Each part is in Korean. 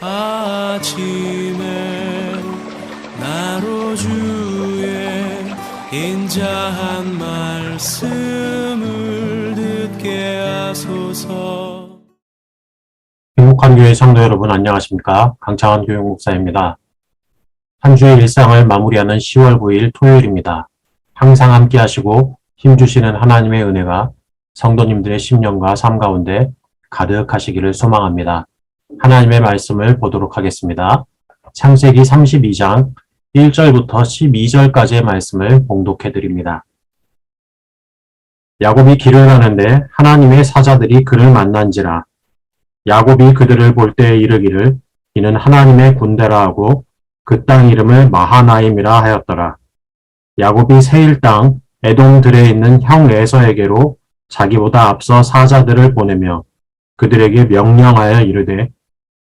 아침에 나로 주의 인자한 말씀을 듣게 하소서 행복한 교회 성도 여러분 안녕하십니까? 강창원 교육 목사입니다. 한 주의 일상을 마무리하는 10월 9일 토요일입니다. 항상 함께 하시고 힘주시는 하나님의 은혜가 성도님들의 심령과 삶 가운데 가득하시기를 소망합니다. 하나님의 말씀을 보도록 하겠습니다. 창세기 32장 1절부터 12절까지의 말씀을 봉독해 드립니다. 야곱이 길을 가는데 하나님의 사자들이 그를 만난지라 야곱이 그들을 볼때 이르기를 이는 하나님의 군대라 하고 그 땅 이름을 마하나임이라 하였더라. 야곱이 세일 땅 에돔들에 있는 형 에서에게로 자기보다 앞서 사자들을 보내며 그들에게 명령하여 이르되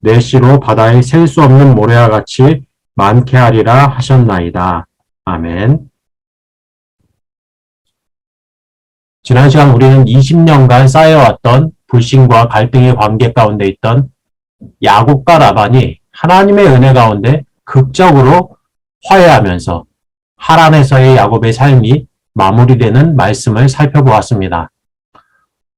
내 씨로 바다에 셀수 없는 모래와 같이 많게 하리라 하셨나이다. 아멘. 지난 시간 우리는 20년간 쌓여왔던 불신과 갈등의 관계 가운데 있던 야곱과 라반이 하나님의 은혜 가운데 극적으로 화해하면서 하란에서의 야곱의 삶이 마무리되는 말씀을 살펴보았습니다.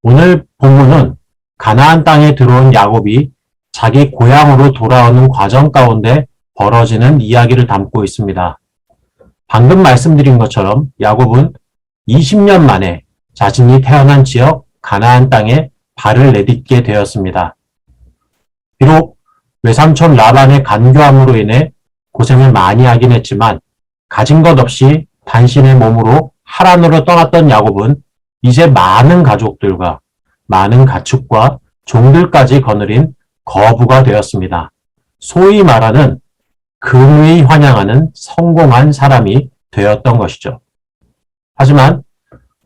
오늘 본문은 가나안 땅에 들어온 야곱이 자기 고향으로 돌아오는 과정 가운데 벌어지는 이야기를 담고 있습니다. 방금 말씀드린 것처럼 야곱은 20년 만에 자신이 태어난 지역 가나안 땅에 발을 내딛게 되었습니다. 비록 외삼촌 라반의 간교함으로 인해 고생을 많이 하긴 했지만 가진 것 없이 단신의 몸으로 하란으로 떠났던 야곱은 이제 많은 가족들과 많은 가축과 종들까지 거느린 거부가 되었습니다. 소위 말하는 금의 환영하는 성공한 사람이 되었던 것이죠. 하지만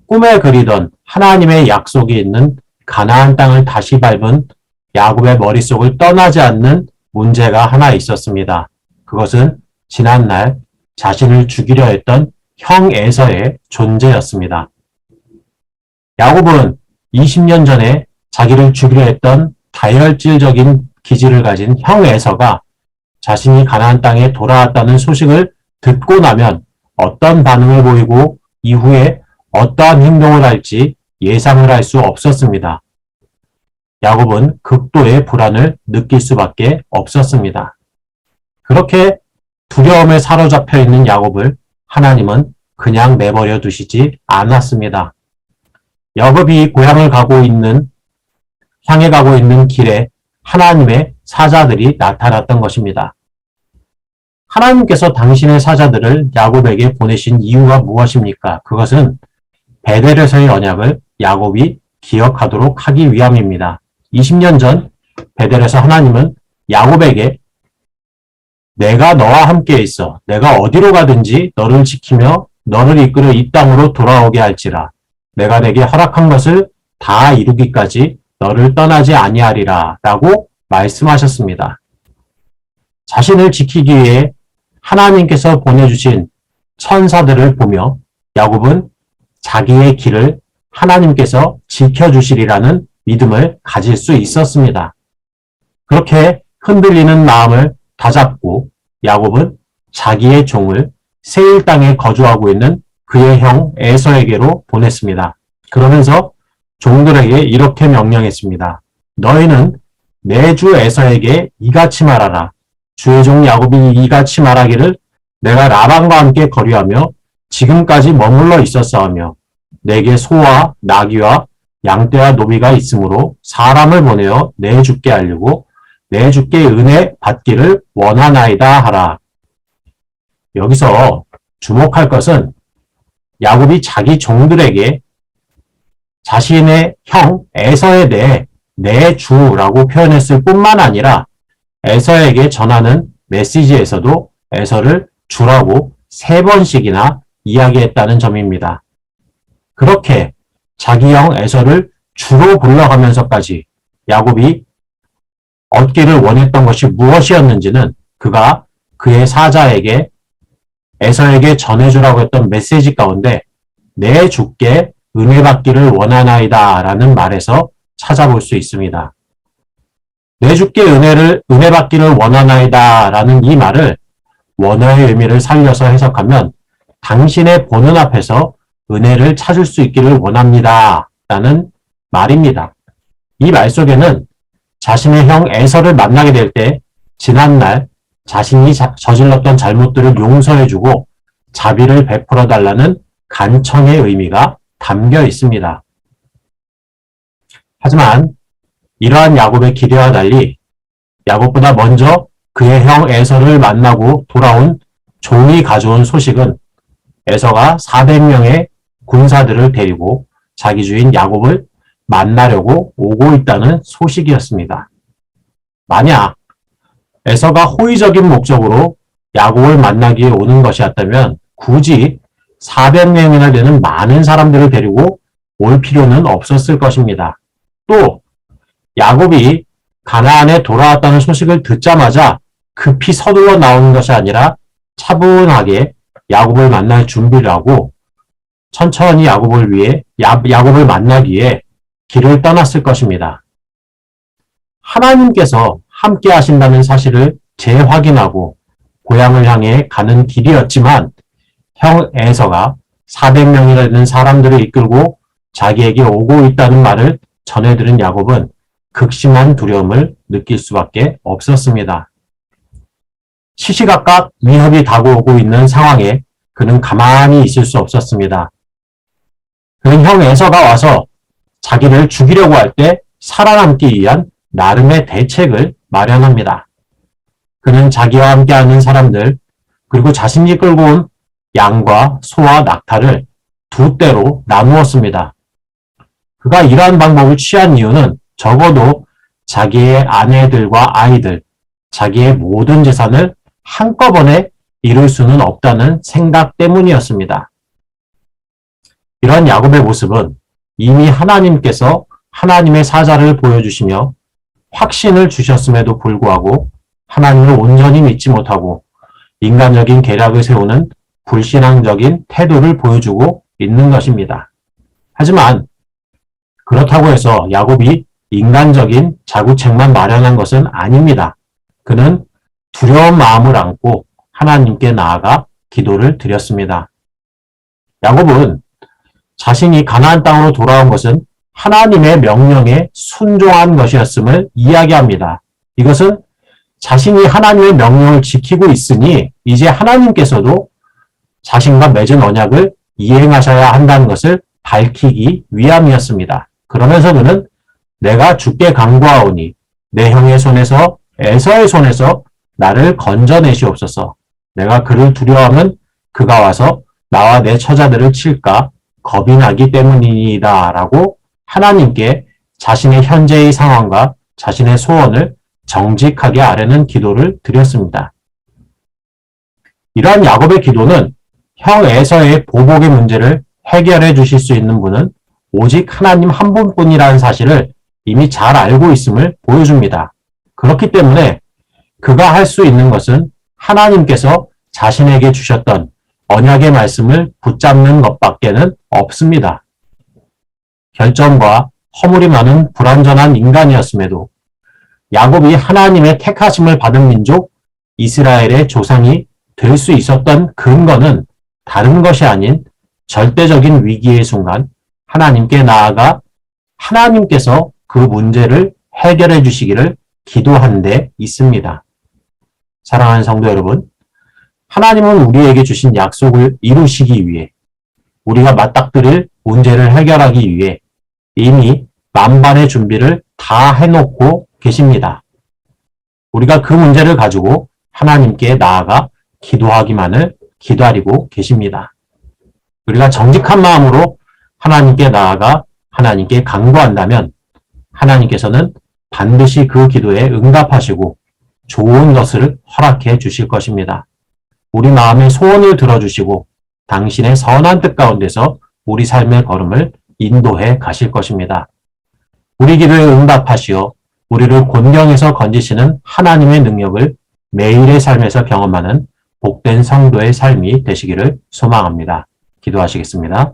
꿈에 그리던 하나님의 약속이 있는 가나안 땅을 다시 밟은 야곱의 머릿속을 떠나지 않는 문제가 하나 있었습니다. 그것은 지난날 자신을 죽이려 했던 형 에서의 존재였습니다. 야곱은 20년 전에 자기를 죽이려 했던 다혈질적인 기질을 가진 형 에서가 자신이 가나안 땅에 돌아왔다는 소식을 듣고 나면 어떤 반응을 보이고 이후에 어떠한 행동을 할지 예상을 할 수 없었습니다. 야곱은 극도의 불안을 느낄 수밖에 없었습니다. 그렇게 두려움에 사로잡혀 있는 야곱을 하나님은 그냥 내버려 두시지 않았습니다. 야곱이 고향을 가고 있는 향해 가고 있는 길에 하나님의 사자들이 나타났던 것입니다. 하나님께서 당신의 사자들을 야곱에게 보내신 이유가 무엇입니까? 그것은 베델에서의 언약을 야곱이 기억하도록 하기 위함입니다. 20년 전 베델에서 하나님은 야곱에게 내가 너와 함께 있어. 내가 어디로 가든지 너를 지키며 너를 이끌어 이 땅으로 돌아오게 할지라. 내가 내게 허락한 것을 다 이루기까지 너를 떠나지 아니하리라 라고 말씀하셨습니다. 자신을 지키기 위해 하나님께서 보내주신 천사들을 보며 야곱은 자기의 길을 하나님께서 지켜주시리라는 믿음을 가질 수 있었습니다. 그렇게 흔들리는 마음을 다잡고 야곱은 자기의 종을 세일 땅에 거주하고 있는 그의 형 에서에게로 보냈습니다. 그러면서 종들에게 이렇게 명령했습니다. 너희는 내 주 에서에게 이같이 말하라. 주의 종 야곱이 이같이 말하기를 내가 라반과 함께 거류하며 지금까지 머물러 있었사하며 내게 소와 나귀와 양떼와 노비가 있으므로 사람을 보내어 내 주께 알리고 내 주께 은혜 받기를 원하나이다 하라. 여기서 주목할 것은 야곱이 자기 종들에게 자신의 형 에서에 대해 내 주라고 표현했을 뿐만 아니라 에서에게 전하는 메시지에서도 에서를 주라고 세 번씩이나 이야기했다는 점입니다. 그렇게 자기 형 에서를 주로 불러가면서까지 야곱이 얻기를 원했던 것이 무엇이었는지는 그가 그의 사자에게 에서에게 전해주라고 했던 메시지 가운데 내 주께 은혜 받기를 원하나이다 라는 말에서 찾아볼 수 있습니다. 내 주께 은혜를, 은혜 받기를 원하나이다 라는 이 말을 원어의 의미를 살려서 해석하면 당신의 보는 앞에서 은혜를 찾을 수 있기를 원합니다. 라는 말입니다. 이 말 속에는 자신의 형 에서를 만나게 될 때 지난날 자신이 저질렀던 잘못들을 용서해주고 자비를 베풀어 달라는 간청의 의미가 담겨 있습니다. 하지만 이러한 야곱의 기대와 달리 야곱보다 먼저 그의 형 에서를 만나고 돌아온 종이 가져온 소식은 에서가 400명의 군사들을 데리고 자기 주인 야곱을 만나려고 오고 있다는 소식이었습니다. 만약 에서가 호의적인 목적으로 야곱을 만나기 위해 오는 것이었다면 굳이 400명이나 되는 많은 사람들을 데리고 올 필요는 없었을 것입니다. 또 야곱이 가나안에 돌아왔다는 소식을 듣자마자 급히 서둘러 나오는 것이 아니라 차분하게 야곱을 만날 준비를 하고 천천히 야곱을 위해 야, 야곱을 만나기 위해 길을 떠났을 것입니다. 하나님께서 함께 하신다는 사실을 재확인하고 고향을 향해 가는 길이었지만 형 에서가 400명이나 되는 사람들을 이끌고 자기에게 오고 있다는 말을 전해 들은 야곱은 극심한 두려움을 느낄 수밖에 없었습니다. 시시각각 위협이 다가오고 있는 상황에 그는 가만히 있을 수 없었습니다. 그는 형 에서가 와서 자기를 죽이려고 할 때 살아남기 위한 나름의 대책을 마련합니다. 그는 자기와 함께하는 사람들 그리고 자신이 끌고 온 양과 소와 낙타를 두 대로 나누었습니다. 그가 이러한 방법을 취한 이유는 적어도 자기의 아내들과 아이들, 자기의 모든 재산을 한꺼번에 이룰 수는 없다는 생각 때문이었습니다. 이런 야곱의 모습은 이미 하나님께서 하나님의 사자를 보여주시며 확신을 주셨음에도 불구하고 하나님을 온전히 믿지 못하고 인간적인 계략을 세우는 불신앙적인 태도를 보여주고 있는 것입니다. 하지만 그렇다고 해서 야곱이 인간적인 자구책만 마련한 것은 아닙니다. 그는 두려운 마음을 안고 하나님께 나아가 기도를 드렸습니다. 야곱은 자신이 가나안 땅으로 돌아온 것은 하나님의 명령에 순종한 것이었음을 이야기합니다. 이것은 자신이 하나님의 명령을 지키고 있으니 이제 하나님께서도 자신과 맺은 언약을 이행하셔야 한다는 것을 밝히기 위함이었습니다. 그러면서 그는 내가 죽게 강구하오니 내 형의 손에서 에서의 손에서 나를 건져내시옵소서. 내가 그를 두려워하면 그가 와서 나와 내 처자들을 칠까 겁이 나기 때문이다 라고 하나님께 자신의 현재의 상황과 자신의 소원을 정직하게 아뢰는 기도를 드렸습니다. 이러한 야곱의 기도는 형 에서의 보복의 문제를 해결해 주실 수 있는 분은 오직 하나님 한 분뿐이라는 사실을 이미 잘 알고 있음을 보여줍니다. 그렇기 때문에 그가 할 수 있는 것은 하나님께서 자신에게 주셨던 언약의 말씀을 붙잡는 것밖에는 없습니다. 결점과 허물이 많은 불완전한 인간이었음에도 야곱이 하나님의 택하심을 받은 민족 이스라엘의 조상이 될 수 있었던 근거는 다른 것이 아닌 절대적인 위기의 순간 하나님께 나아가 하나님께서 그 문제를 해결해 주시기를 기도한 데 있습니다. 사랑하는 성도 여러분, 하나님은 우리에게 주신 약속을 이루시기 위해 우리가 맞닥뜨릴 문제를 해결하기 위해 이미 만반의 준비를 다 해놓고 계십니다. 우리가 그 문제를 가지고 하나님께 나아가 기도하기만을 기다리고 계십니다. 우리가 정직한 마음으로 하나님께 나아가 하나님께 간구한다면 하나님께서는 반드시 그 기도에 응답하시고 좋은 것을 허락해 주실 것입니다. 우리 마음의 소원을 들어주시고 당신의 선한 뜻 가운데서 우리 삶의 걸음을 인도해 가실 것입니다. 우리 기도에 응답하시어 우리를 곤경에서 건지시는 하나님의 능력을 매일의 삶에서 경험하는 복된 성도의 삶이 되시기를 소망합니다. 기도하시겠습니다.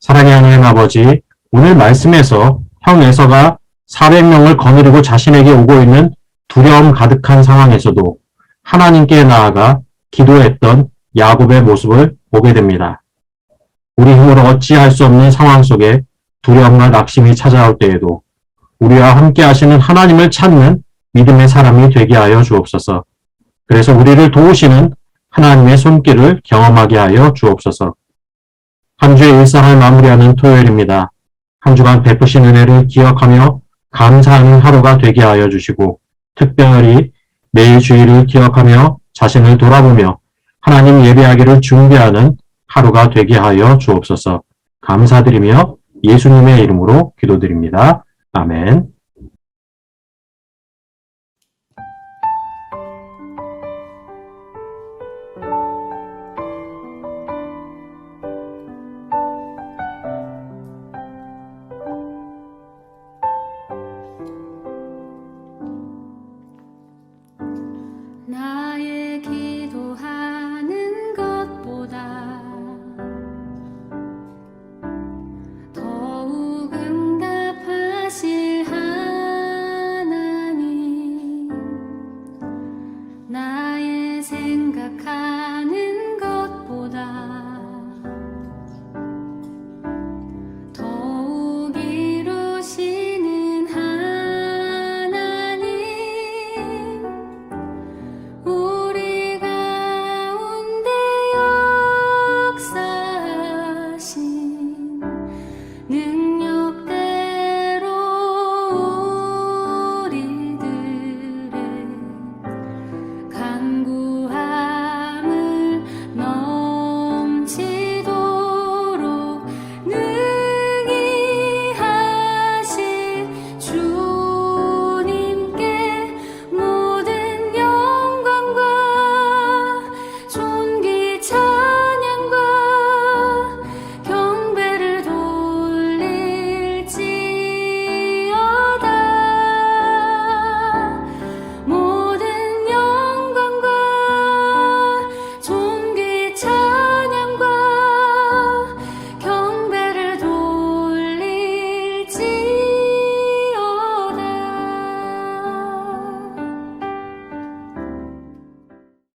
사랑의 하나님 아버지, 오늘 말씀에서 형 에서가 400명을 거느리고 자신에게 오고 있는 두려움 가득한 상황에서도 하나님께 나아가 기도했던 야곱의 모습을 보게 됩니다. 우리 힘으로 어찌할 수 없는 상황 속에 두려움과 낙심이 찾아올 때에도 우리와 함께 하시는 하나님을 찾는 믿음의 사람이 되게 하여 주옵소서. 그래서 우리를 도우시는 하나님의 손길을 경험하게 하여 주옵소서. 한 주의 일상을 마무리하는 토요일입니다. 한 주간 베푸신 은혜를 기억하며 감사하는 하루가 되게 하여 주시고 특별히 매일 주일을 기억하며 자신을 돌아보며 하나님 예배하기를 준비하는 하루가 되게 하여 주옵소서. 감사드리며 예수님의 이름으로 기도드립니다. 아멘.